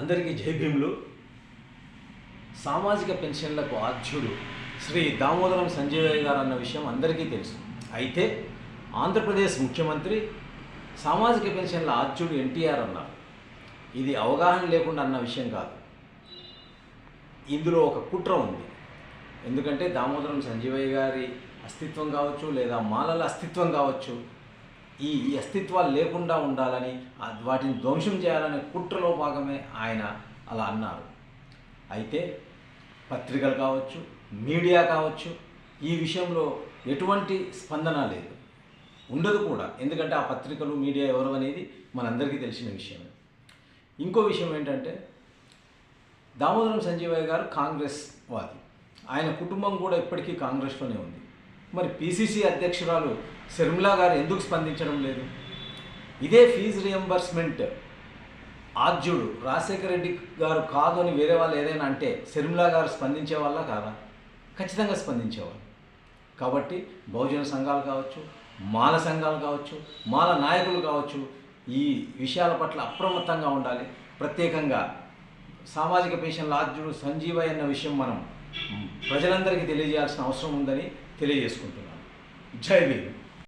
అందరికీ జైభీములు సామాజిక పెన్షన్లకు ఆధ్యుడు శ్రీ దామోదరం సంజయ్ గారు అన్న విషయం అందరికీ తెలుసు. అయితే ఆంధ్రప్రదేశ్ ముఖ్యమంత్రి సామాజిక పెన్షన్ల ఆధ్యుడు ఎన్టీఆర్ అన్నారు. ఇది అవగాహన లేకుండా అన్న విషయం కాదు. ఇందులో ఒక కుట్ర ఉంది. ఎందుకంటే దామోదరం సంజీవయ్య గారి అస్తిత్వం కావచ్చు లేదా మాలల అస్తిత్వం కావచ్చు ఈ అస్తిత్వాలు లేకుండా ఉండాలని వాటిని ధ్వంసం చేయాలనే కుట్రలో భాగమే ఆయన అలా అన్నారు. అయితే పత్రికలు కావచ్చు మీడియా కావచ్చు ఈ విషయంలో ఎటువంటి స్పందన లేదు. ఉండదు కూడా. ఎందుకంటే ఆ పత్రికలు మీడియా ఎవరు అనేది మనందరికీ తెలిసిన విషయమే. ఇంకో విషయం ఏంటంటే దామోదరం సంజీవయ్య గారు కాంగ్రెస్ వాది. ఆయన కుటుంబం కూడా ఇప్పటికీ కాంగ్రెస్లోనే ఉంది. మరి పిసిసి అధ్యక్షురాలు శర్మిలా గారు ఎందుకు స్పందించడం లేదు? ఇదే ఫీజు రియంబర్స్మెంట్ ఆద్యుడు రాజశేఖర రెడ్డి గారు కాదు అని వేరే వాళ్ళు ఏదైనా అంటే శర్మిలా గారు స్పందించే వాళ్ళ కాదా? ఖచ్చితంగా స్పందించేవాళ్ళు. కాబట్టి బహుజన సంఘాలు కావచ్చు మాల సంఘాలు కావచ్చు మాల నాయకులు కావచ్చు ఈ విషయాల పట్ల అప్రమత్తంగా ఉండాలి. ప్రత్యేకంగా సామాజిక పెన్షన్ల ఆద్యుడు సంజీవయ్య అన్న విషయం మనం ప్రజలందరికీ తెలియజేయాల్సిన అవసరం ఉందని తెలియజేసుకుంటున్నాను. జై భీమ్.